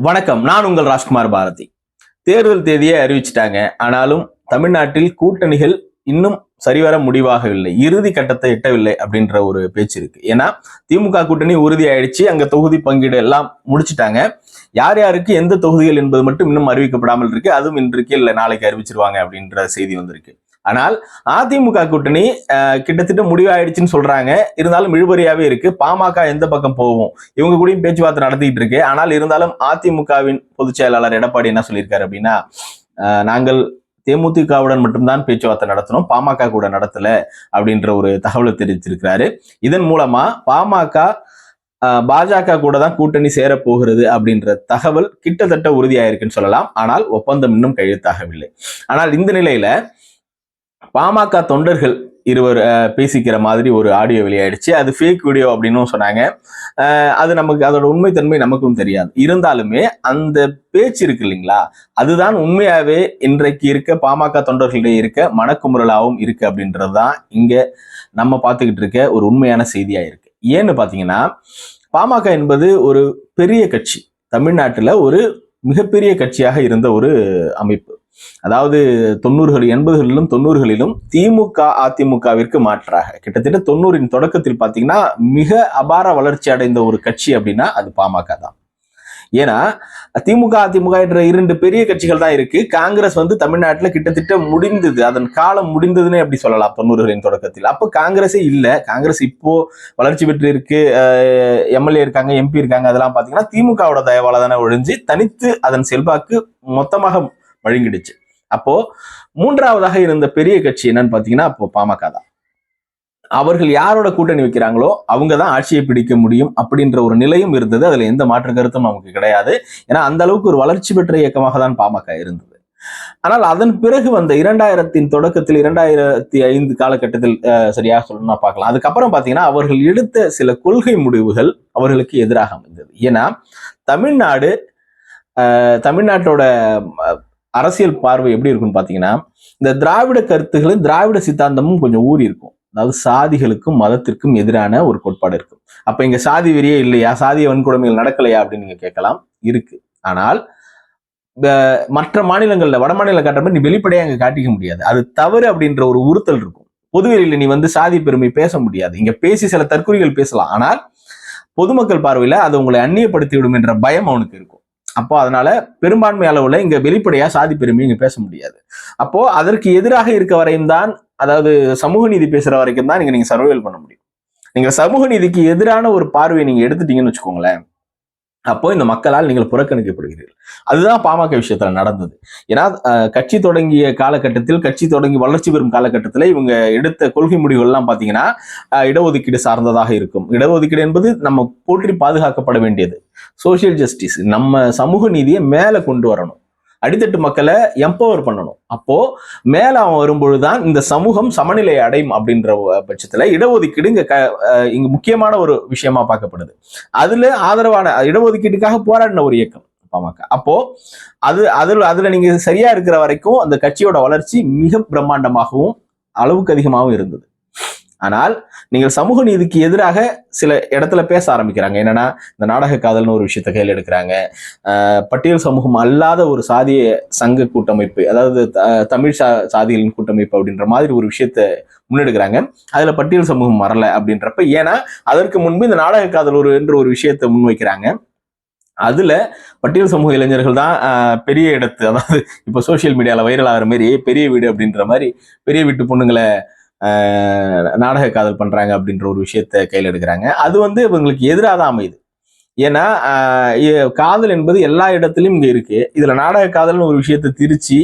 வணக்கம். நான் உங்கள் ராஜ்குமார் பாரதி. தேர்தல் தேதியை அறிவிச்சிட்டாங்க. ஆனாலும் தமிழ்நாட்டில் கூட்டணிகள் இன்னும் சரிவர முடிவாகவில்லை. இறுதி கட்டத்தை எட்டவில்லை அப்படின்ற ஒரு பேச்சு இருக்கு. ஏன்னா திமுக கூட்டணி உறுதி ஆயிடுச்சு. அங்க தொகுதி பங்கீடு எல்லாம் முடிச்சிட்டாங்க. யார் யாருக்கு எந்த தொகுதிகள் என்பது மட்டும் இன்னும் அறிவிக்கப்படாமல் இருக்கு. அதுவும் இன்றைக்கு இல்லை நாளைக்கு அறிவிச்சிருவாங்க அப்படின்ற செய்தி வந்திருக்கு. ஆனால் அதிமுக கூட்டணி கிட்டத்தட்ட முடிவாயிடுச்சுன்னு சொல்றாங்க. இருந்தாலும் இழுபறியாவே இருக்கு. பாமக எந்த பக்கம் போகும்? இவங்க கூடயும் பேச்சுவார்த்தை நடத்திட்டு இருக்கு. ஆனால் இருந்தாலும் அதிமுகவின் பொதுச் செயலாளர் எடப்பாடி என்ன சொல்லியிருக்காரு அப்படின்னா நாங்கள் தேமுதிகவுடன் மட்டும்தான் பேச்சுவார்த்தை நடத்தணும். பாமக கூட நடத்தல அப்படின்ற ஒரு தகவலை தெரிவிச்சிருக்கிறாரு இதன் மூலமா பாமக பாஜக கூட தான் கூட்டணி சேரப் போகிறது அப்படின்ற தகவல் கிட்டத்தட்ட உறுதியாயிருக்குன்னு சொல்லலாம். ஆனால் ஒப்பந்தம் இன்னும் கையெழுத்தாகவில்லை. ஆனால் இந்த நிலையில பாமக தொண்டர்கள் இருவர் பேசிக்கிற மாதிரி ஒரு ஆடியோ வெளியாயிடுச்சு. அது ஃபேக் வீடியோ அப்படின்னும் சொன்னாங்க. அது நமக்கு அதோட உண்மைத்தன்மை நமக்கும் தெரியாது. இருந்தாலுமே அந்த பேச்சு இருக்கு இல்லைங்களா? அதுதான் உண்மையாவே இன்றைக்கு இருக்க பாமக தொண்டர்களிடையே இருக்க மனக்குமுறலாகவும் இருக்கு அப்படின்றது தான் இங்க நம்ம பார்த்துக்கிட்டு இருக்க ஒரு உண்மையான செய்தியா இருக்கு. ஏன்னு பாத்தீங்கன்னா பாமக என்பது ஒரு பெரிய கட்சி. தமிழ்நாட்டில் ஒரு மிகப்பெரிய கட்சியாக இருந்த ஒரு அமைப்பு. அதாவது தொண்ணூறுகள் எண்பதுகளிலும் தொண்ணூறுகளிலும் திமுக அதிமுகவிற்கு மாற்றாக. கிட்டத்தட்ட தொண்ணூறின் தொடக்கத்தில் பார்த்தீங்கன்னா மிக அபார வளர்ச்சி அடைந்த ஒரு கட்சி அப்படின்னா அது பாமக தான். ஏன்னா திமுக அதிமுக என்ற இரண்டு பெரிய கட்சிகள் தான் இருக்கு. காங்கிரஸ் வந்து தமிழ்நாட்டில் கிட்டத்தட்ட முடிந்தது. அதன் காலம் முடிந்ததுன்னே அப்படி சொல்லலாம் தொண்ணூறுகளின் தொடக்கத்தில். அப்போ காங்கிரஸே இல்லை. காங்கிரஸ் இப்போ வளர்ச்சி பெற்று இருக்கு எம்எல்ஏ இருக்காங்க எம்பி இருக்காங்க அதெல்லாம் பார்த்தீங்கன்னா திமுகவோட தயவால தானே ஒழிஞ்சு தனித்து அதன் செல்வாக்கு மொத்தமாக வழங்கிடுச்சு அப்போ மூன்றாவதாக இருந்த பெரிய கட்சி என்னன்னு பார்த்தீங்கன்னா அப்போ பாமக தான். அவர்கள் யாரோட கூட்டணி வைக்கிறாங்களோ அவங்க தான் ஆட்சியை பிடிக்க முடியும் அப்படின்ற ஒரு நிலையும் இருந்தது. அதுல எந்த மாற்று கருத்தும் நமக்கு கிடையாது. ஏன்னா அந்த அளவுக்கு ஒரு வளர்ச்சி பெற்ற இயக்கமாக தான் பாமக இருந்தது. ஆனால் அதன் பிறகு வந்த இரண்டாயிரத்தின் தொடக்கத்தில் இரண்டாயிரத்தி ஐந்து காலகட்டத்தில் சரியாக சொல்லணும்னா பார்க்கலாம். அதுக்கப்புறம் பார்த்தீங்கன்னா அவர்கள் எடுத்த சில கொள்கை முடிவுகள் அவர்களுக்கு எதிராக அமைந்தது. ஏன்னா தமிழ்நாடு தமிழ்நாட்டோட அரசியல் பார்வை எப்படி இருக்கும்னு பார்த்தீங்கன்னா இந்த திராவிட கருத்துகளும் திராவிட சித்தாந்தமும் கொஞ்சம் ஊறி இருக்கும். அதாவது சாதிகளுக்கும் மதத்திற்கும் எதிரான ஒரு கோட்பாடு இருக்கும் அப்ப இங்க சாதி வெறியே இல்லையா? சாதிய வன்கொடுமைகள் நடக்கலையா? அப்படின்னு நீங்க கேட்கலாம். இருக்கு. ஆனால் மற்ற மாநிலங்கள்ல வட மாநில காட்டுறப்ப நீ வெளிப்படையா அங்க காட்டிக்க முடியாது. அது தவறு அப்படின்ற ஒரு உறுத்தல் இருக்கும். பொதுவெளியில நீ வந்து சாதி பெருமை பேச முடியாது. இங்க பேசி சில தற்கொலைகள் பேசலாம். ஆனால் பொதுமக்கள் பார்வையில அது உங்களை அந்நியப்படுத்தி விடும் என்ற பயம் அவனுக்கு இருக்கும். அப்போ அதனால பெரும்பான்மை அளவுல இங்க வெளிப்படையா சாதி பெருமை இங்க பேச முடியாது. அப்போ அதற்கு எதிராக இருக்க வரையும் தான் அதாவது சமூக நீதி பேசுற வரைக்கும் தான் நீங்க நீங்க சர்வைவல் பண்ண முடியும். நீங்க சமூக நீதிக்கு எதிரான ஒரு பார்வையை நீங்க எடுத்துட்டீங்கன்னு வச்சுக்கோங்களேன். அப்போ இந்த மக்களால் நீங்கள் புறக்கணிக்கப்படுகிறீர்கள். அதுதான் பாமக விஷயத்துல நடந்தது. ஏன்னா கட்சி தொடங்கிய காலகட்டத்தில் கட்சி தொடங்கி வளர்ச்சி பெறும் காலகட்டத்தில் இவங்க எடுத்த கொள்கை முடிவுகள்லாம் பார்த்தீங்கன்னா இடஒதுக்கீடு சார்ந்ததாக இருக்கும். இடஒதுக்கீடு என்பது நம்ம போற்றி பாதுகாக்கப்பட வேண்டியது. சோஷியல் ஜஸ்டிஸ் நம்ம சமூக நீதியை மேலே கொண்டு வரணும். அடித்தட்டு மக்களை எம்பவர் பண்ணணும். அப்போ மேல அவன் வரும்பொழுதுதான் இந்த சமூகம் சமநிலை அடையும் அப்படின்ற பட்சத்துல இடஒதுக்கீடு இங்க க- இங்க முக்கியமான ஒரு விஷயமா பார்க்கப்படுது. அதுல ஆதரவான இடஒதுக்கீட்டுக்காக போராடின ஒரு இயக்கம் பாமக. அப்போ அது அதுல அதுல நீங்க சரியா இருக்கிற வரைக்கும் அந்த கட்சியோட வளர்ச்சி மிக பிரம்மாண்டமாகவும் அளவுக்கு அதிகமாகவும் இருந்தது. ஆனால் நீங்கள் சமூக நீதிக்கு எதிராக சில இடத்துல பேச ஆரம்பிக்கிறாங்க. என்னன்னா இந்த நாடக காதல்னு ஒரு விஷயத்தை கையில் எடுக்கிறாங்க. பட்டியல் சமூகம் அல்லாத ஒரு சாதிய சங்க கூட்டமைப்பு அதாவது த- தமிழ் சா சாதிகளின் கூட்டமைப்பு அப்படின்ற மாதிரி ஒரு விஷயத்த முன்னெடுக்கிறாங்க. அதுல பட்டியல் சமூகம் வரல அப்படின்றப்ப ஏன்னா அதற்கு முன்பு இந்த நாடக காதல் ஒரு என்ற ஒரு விஷயத்தை முன்வைக்கிறாங்க. அதுல பட்டியல் சமூக இளைஞர்கள் தான் பெரிய இடத்து அதாவது இப்போ சோஷியல் மீடியாவில் வைரல் ஆகிற மாதிரி பெரிய வீடு அப்படின்ற மாதிரி பெரிய வீட்டு பொண்ணுங்களை நாடக காதல் பண்ணுறாங்க அப்படின்ற ஒரு விஷயத்த கையில் எடுக்கிறாங்க. அது வந்து இவங்களுக்கு எதிராக தான் அமையுது. ஏன்னா காதல் என்பது எல்லா இடத்துலையும் இங்கே இருக்குது இதில் நாடக காதல்னு ஒரு விஷயத்தை திரிச்சு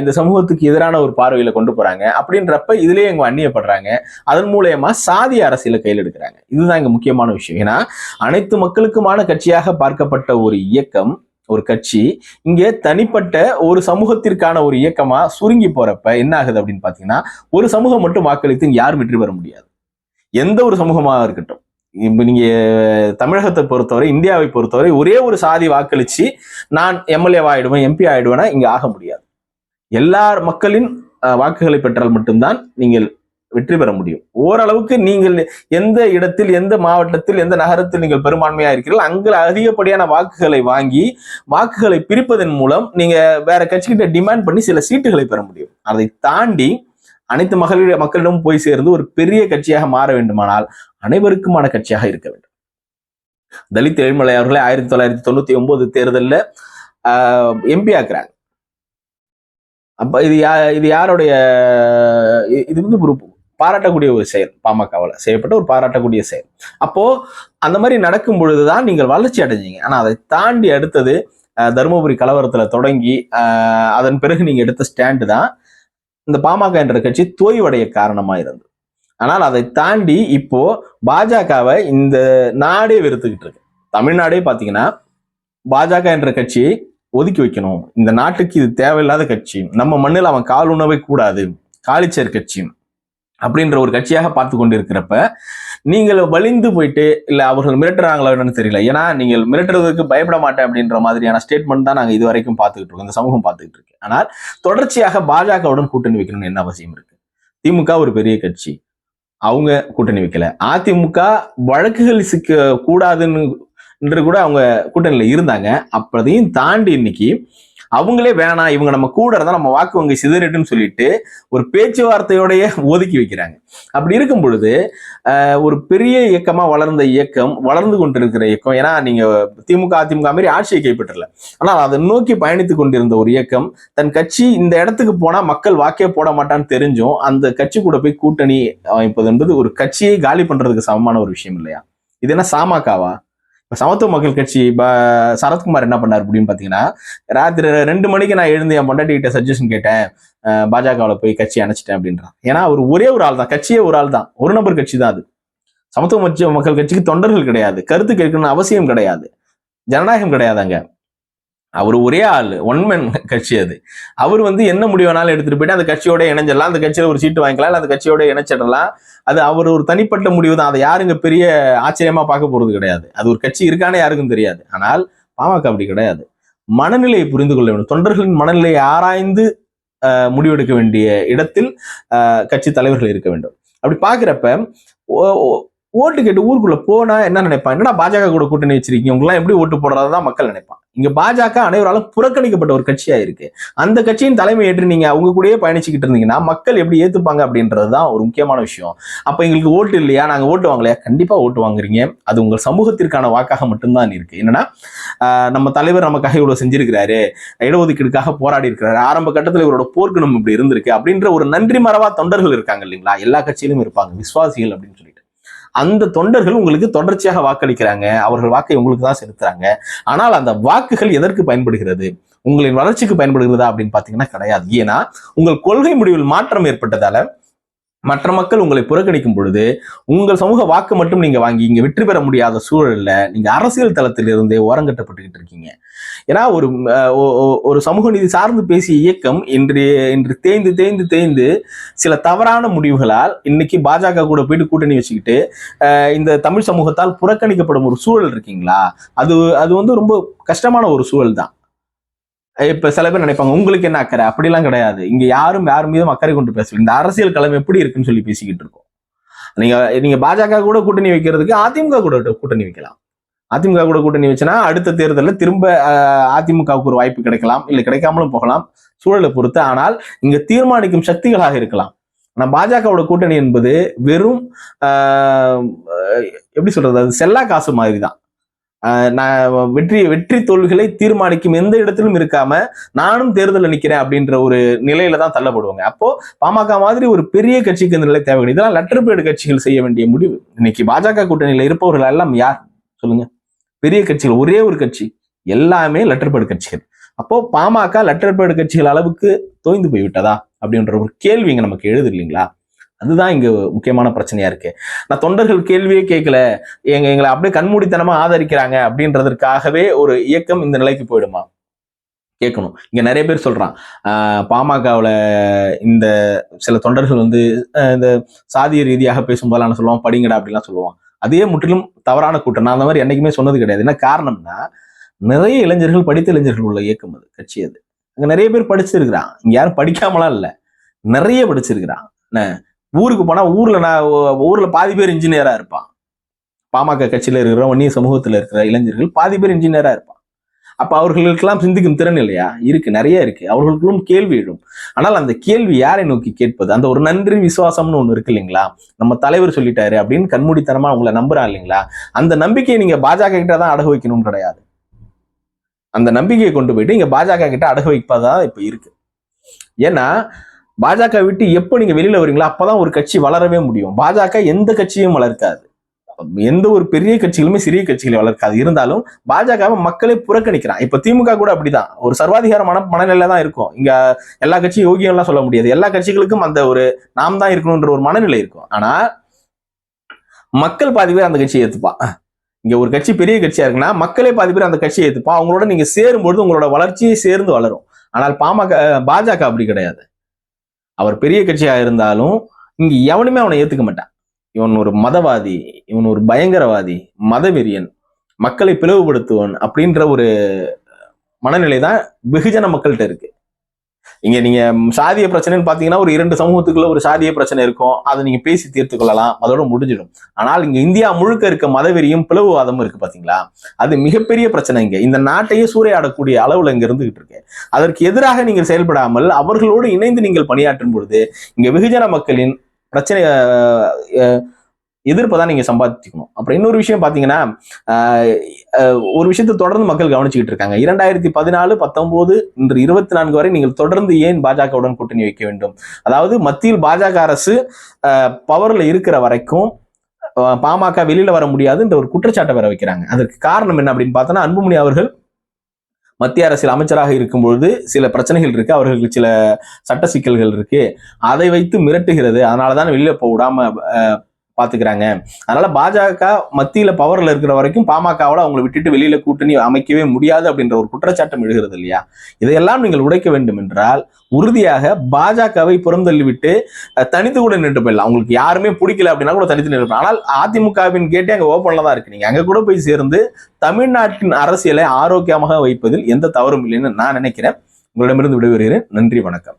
இந்த சமூகத்துக்கு எதிரான ஒரு பார்வையில் கொண்டு போகிறாங்க அப்படின்றப்ப இதுலேயே இவங்க அந்நியப்படுறாங்க. அதன் மூலயமா சாதி அரசியலை கையில் எடுக்கிறாங்க. இதுதான் இங்கே முக்கியமான விஷயம். ஏன்னா அனைத்து மக்களுக்குமான கட்சியாக பார்க்கப்பட்ட ஒரு இயக்கம் ஒரு கட்சி இங்கே தனிப்பட்ட ஒரு சமூகத்திற்கான ஒரு இயக்கமா சுருங்கி போறப்ப என்ன ஆகுது அப்படின்னு பாத்தீங்கன்னா ஒரு சமூகம் மட்டும் வாக்களித்து யாரும் வெற்றி பெற முடியாது. எந்த ஒரு சமூகமாக இருக்கட்டும். இப்போ நீங்க தமிழகத்தை பொறுத்தவரை இந்தியாவை பொறுத்தவரை ஒரே ஒரு சாதி வாக்களிச்சு நான் எம்எல்ஏ ஆயிடுவேன் எம்பி ஆயிடுவேன்னா இங்க ஆக முடியாது. எல்லா மக்களின் வாக்குகளை பெற்றால் மட்டும்தான் நீங்கள் வெற்றி பெற முடியும். ஓரளவுக்கு நீங்கள் எந்த இடத்தில் எந்த மாவட்டத்தில் எந்த நகரத்தில் நீங்கள் பெரும்பான்மையா இருக்கிறீர்கள் அங்கு அதிகப்படியான வாக்குகளை வாங்கி வாக்குகளை பிரிப்பதன் மூலம் நீங்க வேற கட்சிகிட்ட டிமாண்ட் பண்ணி சில சீட்டுகளை பெற முடியும். அதை தாண்டி அனைத்து மகளிர் மக்களிடம் போய் சேர்ந்து ஒரு பெரிய கட்சியாக மாற வேண்டுமானால் அனைவருக்குமான கட்சியாக இருக்க வேண்டும். தலித் எழுமலை அவர்களை ஆயிரத்தி தொள்ளாயிரத்தி தொண்ணூத்தி ஒன்பது தேர்தலில் எம்பி ஆக்குறாங்க. அப்ப இது யா இது யாருடைய இது வந்து ஒரு பாராட்டக்கூடிய ஒரு செயல் பாமகவில் செய்யப்பட்ட ஒரு பாராட்டக்கூடிய செயல். அப்போ அந்த மாதிரி நடக்கும் பொழுதுதான் நீங்கள் வளர்ச்சி அடைஞ்சீங்க. ஆனால் அதை தாண்டி அடுத்தது தருமபுரி கலவரத்தில் தொடங்கி அதன் பிறகு நீங்கள் எடுத்த ஸ்டாண்டு தான் இந்த பாமக என்ற கட்சி தோய்வடைய காரணமாக இருந்தது. ஆனால் அதை தாண்டி இப்போ பாஜகவை இந்த நாடே வெறுத்துக்கிட்டு இருக்கு. தமிழ்நாடே பார்த்தீங்கன்னா பாஜக என்ற கட்சியை ஒதுக்கி வைக்கணும். இந்த நாட்டுக்கு இது தேவையில்லாத கட்சி. நம்ம மண்ணில் அவன் கால் உணவே கூடாது. காலிச்சேர் கட்சி. அப்படின்ற ஒரு கட்சியாக பார்த்து கொண்டிருக்கிறப்ப நீங்கள் வலிந்து போயிட்டு இல்லை அவர்கள் மிரட்டுறாங்களோ என்னன்னு தெரியல. ஏன்னா நீங்கள் மிரட்டுறதுக்கு பயப்பட மாட்டேன் அப்படின்ற மாதிரியான ஸ்டேட்மெண்ட் தான் நாங்கள் இது வரைக்கும் பார்த்துக்கிட்டு இருக்கோம். இந்த சமூகம் பார்த்துக்கிட்டு இருக்கு. ஆனால் தொடர்ச்சியாக பாஜகவுடன் கூட்டணி வைக்கணும்னு என்ன அவசியம் இருக்கு? திமுக ஒரு பெரிய கட்சி. அவங்க கூட்டணி வைக்கல. அதிமுக வழக்குகள் சிக்க கூடாதுன்னு என்று கூட அவங்க கூட்டணியில் இருந்தாங்க. அப்பதையும் தாண்டி இன்னைக்கு அவங்களே வேணாம் இவங்க நம்ம கூட இருந்தா நம்ம வாக்கு வங்கி சிதறிட்டுன்னு சொல்லிட்டு ஒரு பேச்சுவார்த்தையோடைய ஒதுக்கி வைக்கிறாங்க. அப்படி இருக்கும் பொழுது ஒரு பெரிய இயக்கமா வளர்ந்த இயக்கம் வளர்ந்து கொண்டிருக்கிற இயக்கம் ஏன்னா நீங்க திமுக அதிமுக மாதிரி ஆட்சியை கைப்பற்றல. ஆனால் அதை நோக்கி பயணித்து கொண்டிருந்த ஒரு இயக்கம் தன் கட்சி இந்த இடத்துக்கு போனா மக்கள் வாக்கே போட மாட்டான்னு தெரிஞ்சும் அந்த கட்சி கூட போய் கூட்டணி அமைப்பது என்பது ஒரு கட்சியை காலி பண்றதுக்கு சமமான ஒரு விஷயம் இல்லையா? இது என்ன சாமாக்காவா? சமத்துவ மக்கள் கட்சி சரத்குமார் என்ன பண்ணார் அப்படின்னு பார்த்தீங்கன்னா ராத்திரி ரெண்டு மணிக்கு நான் எழுந்து என் பொண்டாட்டி கிட்ட சஜஷன் கேட்டேன். பாஜகவில் போய் கட்சி அணைச்சிட்டேன் அப்படின்றான் ஏன்னா அவர் ஒரே ஒரு ஆள் தான் கட்சியே ஒரு ஆள் தான் ஒரு நபர் கட்சி தான் அது. சமத்துவ மக்கள் கட்சிக்கு தொண்டர்கள் கிடையாது. கருத்து கேட்கணும்னு அவசியம் கிடையாது. ஜனநாயகம் கிடையாதாங்க. அவர் ஒரே ஆள் ஒன்மேன் கட்சி அது. அவர் வந்து என்ன முடிவு எடுத்துட்டு போயிட்டு அந்த கட்சியோட இணைஞ்சிடலாம் அந்த கட்சியில ஒரு சீட்டு வாங்கிக்கலாம் இல்ல அந்த கட்சியோட இணைச்சிடலாம். அது அவர் ஒரு தனிப்பட்ட முடிவு தான் அதை யாருங்க பெரிய ஆச்சரியமா பார்க்க போறது கிடையாது. அது ஒரு கட்சி இருக்கானே யாருக்கும் தெரியாது. ஆனால் பாமக அப்படி கிடையாது. மனநிலையை புரிந்து கொள்ள வேண்டும். தொண்டர்களின் மனநிலையை ஆராய்ந்து முடிவெடுக்க வேண்டிய இடத்தில் கட்சி தலைவர்கள் இருக்க வேண்டும். அப்படி பாக்குறப்ப ஓ- ஓ- ஓட்டு கேட்டு ஊருக்குள்ள போனா என்ன நினைப்பான் என்னடா பாஜக கூட கூட்டணி வச்சிருக்கீங்க? உங்களாம் எப்படி ஓட்டு போடுறதா மக்கள் நினைப்பான் இங்க பாஜக அனைவராலும் புறக்கணிக்கப்பட்ட ஒரு கட்சியா இருக்கு அந்த கட்சியின் தலைமை ஏற்று நீங்க அவங்க கூடயே பயணிச்சுக்கிட்டு இருந்தீங்கன்னா மக்கள் எப்படி ஏத்துப்பாங்க அப்படின்றதுதான் ஒரு முக்கியமான விஷயம். அப்ப எங்களுக்கு ஓட்டு இல்லையா? நாங்க ஓட்டு வாங்கலையா? கண்டிப்பா ஓட்டு வாங்குறீங்க. அது உங்கள் சமூகத்திற்கான வாக்காக மட்டும்தான் இருக்கு. என்னன்னா நம்ம தலைவர் நமக்காக இவ்வளவு செஞ்சிருக்கிறாரு. இடஒதுக்கீடுக்காக போராடி இருக்கிறாரு. ஆரம்ப கட்டத்துல இவரோட போர்க்குணம் இப்படி இருந்திருக்கு. அப்படின்ற ஒரு நன்றி மறவா தொண்டர்கள் இருக்காங்க இல்லைங்களா? எல்லா கட்சியிலும் இருப்பாங்க. விசுவாசிகள் அப்படின்னு சொல்லிட்டு. அந்த தொண்டர்கள் உங்களுக்கு தொடர்ச்சியாக வாக்களிக்கிறாங்க. அவர்கள் வாக்கை உங்களுக்கு தான் செலுத்துறாங்க. ஆனால் அந்த வாக்குகள் எதற்கு பயன்படுகிறது? உங்களின் வளர்ச்சிக்கு பயன்படுகிறதா அப்படின்னு பாத்தீங்கன்னா கிடையாது. ஏன்னா உங்கள் கொள்கை முடிவில் மாற்றம் ஏற்பட்டதால மற்ற மக்கள் உங்களை புறக்கணிக்கும் பொழுது உங்கள் சமூக வாக்கு மட்டும் நீங்க வாங்கி இங்க வெற்றி பெற முடியாத சூழல்ல நீங்க அரசியல் தளத்தில் இருந்தே ஓரங்கட்டப்பட்டுக்கிட்டு இருக்கீங்க. ஏன்னா ஒரு ஒரு சமூக நீதி சார்ந்து பேசிய இயக்கம் இன்று இன்று தேய்ந்து தேய்ந்து தேய்ந்து சில தவறான முடிவுகளால் இன்னைக்கு பாஜக கூட போயிட்டு கூட்டணி வச்சுக்கிட்டு இந்த தமிழ் சமூகத்தால் புறக்கணிக்கப்படும் ஒரு சூழல் இருக்கீங்களா? அது அது வந்து ரொம்ப கஷ்டமான ஒரு சூழல் தான். இப்ப சில பேர் நினைப்பாங்க உங்களுக்கு என்ன அக்கறை? அப்படிலாம் கிடையாது. இங்க யாரும் யார் மீதும் அக்கறை கொண்டு பேசல இந்த அரசியல் களம் எப்படி இருக்குன்னு சொல்லி பேசிக்கிட்டு இருக்கோம். நீங்க நீங்க பாஜக கூட கூட்டணி வைக்கிறதுக்கு அதிமுக கூட கூட்டணி வைக்கலாம். அதிமுக கூட கூட்டணி வச்சுன்னா அடுத்த தேர்தலில் திரும்ப அஹ், அதிமுகவுக்கு ஒரு வாய்ப்பு கிடைக்கலாம். இல்லை கிடைக்காமலும் போகலாம். சூழலை பொறுத்து. ஆனால் இங்க தீர்மானிக்கும் சக்திகளாக இருக்கலாம். ஆனா பாஜகவோட கூட்டணி என்பது வெறும் ஆஹ், எப்படி சொல்றது? அது செல்லா காசு மாதிரி தான். நான் வெற்றி வெற்றி தோல்விகளை தீர்மானிக்கும் எந்த இடத்திலும் இருக்காம நானும் தேர்தலில் நிற்கிறேன் அப்படின்ற ஒரு நிலையில தான் தள்ளப்படுவாங்க. அப்போ பாமக மாதிரி ஒரு பெரிய கட்சிக்கு இந்த நிலை தேவை இதெல்லாம் லெட்டர் பேடு கட்சிகள் செய்ய வேண்டிய முடிவு. இன்னைக்கு பாஜக கூட்டணியில இருப்பவர்கள் எல்லாம் யார்? சொல்லுங்க. பெரிய கட்சிகள் ஒரே ஒரு கட்சி. எல்லாமே லெட்டர் பேடு கட்சிகள். அப்போ பாமக லெட்டர் பேடு கட்சிகள் அளவுக்கு தோய்ந்து போய்விட்டதா? அப்படின்ற ஒரு கேள்வி இங்க நமக்கு எழுது இல்லைங்களா? அதுதான் இங்க முக்கியமான பிரச்சனையா இருக்கு. நான் தொண்டர்கள் கேள்வியே கேட்கல எங்க எங்களை அப்படியே கண்மூடித்தனமா ஆதரிக்கிறாங்க அப்படின்றதற்காகவே ஒரு இயக்கம் இந்த நிலைக்கு போயிடுமா? கேட்கணும் இங்க நிறைய பேர் சொல்றான். ஆஹ் பாமகவுல இந்த சில தொண்டர்கள் வந்து இந்த சாதிய ரீதியாக பேசும்போதெல்லாம் சொல்லுவான் படிங்கடா அப்படிலாம் சொல்லுவான். அதே முற்றிலும் தவறான கூட்டம். நான் அந்த மாதிரி என்னைக்குமே சொன்னது கிடையாது. என்ன காரணம்னா நிறைய இளைஞர்கள் படித்த இளைஞர்கள் உள்ள இயக்கம் அது கட்சி அது. அங்க நிறைய பேர் படிச்சிருக்கிறான். இங்க யாரும் படிக்காமலாம் இல்லை. நிறைய படிச்சிருக்கிறான். என்ன? ஊருக்கு போனால் ஊரில் நான் ஊரில் பாதி பேர் இன்ஜினியராக இருப்பான். பாமக கட்சியில இருக்கிற வன்னிய சமூகத்தில் இருக்கிற இளைஞர்கள் பாதி பேர் இன்ஜினியராக இருப்பான். அப்போ அவர்களுக்கெல்லாம் சிந்திக்கும் திறன் இல்லையா? இருக்கு நிறைய இருக்கு. அவர்களுக்கும் கேள்வி எழும். ஆனால் அந்த கேள்வி யாரை நோக்கி கேட்பது? அந்த ஒரு நன்றி விசுவாசம்னு ஒன்று இருக்கு இல்லைங்களா? நம்ம தலைவர் சொல்லிட்டாரு அப்படின்னு கண்மூடித்தனமா உங்களை நம்புறான் இல்லைங்களா? அந்த நம்பிக்கையை நீங்க பாஜக கிட்ட தான் அடகு வைக்கணும்னு கிடையாது. அந்த நம்பிக்கையை கொண்டு போயிட்டு இங்க பாஜக கிட்ட அடகு வைப்பதா இப்ப இருக்கு. ஏன்னா பாஜக விட்டு எப்போ நீங்க வெளியில வரீங்களோ அப்பதான் ஒரு கட்சி வளரவே முடியும். பாஜக எந்த கட்சியும் வளர்க்காது. எந்த ஒரு பெரிய கட்சிகளுமே சிறிய கட்சிகளை வளர்க்காது. இருந்தாலும் பாஜகவை மக்களே புறக்கணிக்கிறான். இப்ப திமுக கூட அப்படிதான். ஒரு சர்வாதிகார மன மனநிலை தான் இருக்கும். இங்க எல்லா கட்சியும் யோகியம் எல்லாம் சொல்ல முடியாது. எல்லா கட்சிகளுக்கும் அந்த ஒரு நாம் தான் இருக்கணும்ன்ற ஒரு மனநிலை இருக்கும். ஆனா மக்கள் பாதி பேர் அந்த கட்சியை ஏத்துப்பா. இங்க ஒரு கட்சி பெரிய கட்சியா இருக்குன்னா மக்களே பாதி பேர் அந்த கட்சியை ஏத்துப்பா. அவங்களோட நீங்க சேரும்பொழுது உங்களோட வளர்ச்சியை சேர்ந்து வளரும். ஆனால் பாமக பாஜக அப்படி கிடையாது. அவர் பெரிய கட்சியா இருந்தாலும் இங்க எவனுமே அவனை ஏத்துக்க மாட்டான். இவன் ஒரு மதவாதி இவன் ஒரு பயங்கரவாதி மதவெறியன் மக்களை பிளவுபடுத்துவன் அப்படின்ற ஒரு மனநிலை தான் வெகுஜன மக்கள்கிட்ட இருக்கு. இங்க நீங்க சாதிய பிரச்சனைன்னு பாத்தீங்கன்னா ஒரு இரண்டு சமூகத்துக்குள்ள ஒரு சாதிய பிரச்சனை இருக்கும். அதை நீங்க பேசி தீர்த்து கொள்ளலாம். அதோட முடிஞ்சிடும். ஆனால் இங்க இந்தியா முழுக்க இருக்க மதவெறியும் பிளவுவாதமும் இருக்கு பாத்தீங்களா? அது மிகப்பெரிய பிரச்சனை இங்க. இந்த நாட்டையே சூறையாடக்கூடிய அளவுல இங்க இருந்துகிட்டு இருக்கு. அதற்கு எதிராக நீங்கள் செயல்படாமல் அவர்களோடு இணைந்து நீங்கள் பணியாற்றும் பொழுது இங்க வெகுஜன மக்களின் பிரச்சனை எதிர்ப்பை தான் நீங்க சம்பாதிக்கணும். அப்புறம் இன்னொரு விஷயம் பாத்தீங்கன்னா ஒரு விஷயத்தை தொடர்ந்து மக்கள் கவனிச்சுக்கிட்டு இருக்காங்க. இரண்டாயிரத்தி பதினாலு பத்தொன்பது இன்று இருபத்தி நான்கு வரை நீங்கள் தொடர்ந்து ஏன் பாஜகவுடன் கூட்டணி வைக்க வேண்டும்? அதாவது மத்தியில் பாஜக அரசு பவர்ல இருக்கிற வரைக்கும் பாமக வெளியில வர முடியாதுன்ற ஒரு குற்றச்சாட்டை வர வைக்கிறாங்க. அதற்கு காரணம் என்ன அப்படின்னு பார்த்தோன்னா அன்புமணி அவர்கள் மத்திய அரசில் அமைச்சராக இருக்கும்பொழுது சில பிரச்சனைகள் இருக்கு. அவர்களுக்கு சில சட்ட சிக்கல்கள் இருக்கு. அதை வைத்து மிரட்டுகிறது. அதனாலதான் வெளியில போக விடாம பாத்துக்கிறாங்க. அதனால பாஜக மத்தியில பவர்ல இருக்கிற வரைக்கும் பாமகவோட அவங்களை விட்டுட்டு வெளியில கூட்டணி அமைக்கவே முடியாது அப்படின்ற ஒரு குற்றச்சாட்டம் எழுகிறது இல்லையா? இதையெல்லாம் நீங்கள் உடைக்க வேண்டும் என்றால் உறுதியாக பாஜகவை புறந்தள்ளி விட்டு தனித்து கூட நின்று போயிடலாம். உங்களுக்கு யாருமே பிடிக்கல அப்படின்னா கூட தனித்து நின்று ஆனால் அதிமுகவின் கேட்டே அங்கே ஓப்பன்ல தான் இருக்கு. நீங்க அங்க கூட போய் சேர்ந்து தமிழ்நாட்டின் அரசியலை ஆரோக்கியமாக வைப்பதில் எந்த தவறும் இல்லைன்னு நான் நினைக்கிறேன். உங்களிடமிருந்து விடைபெறுகிறேன். நன்றி வணக்கம்.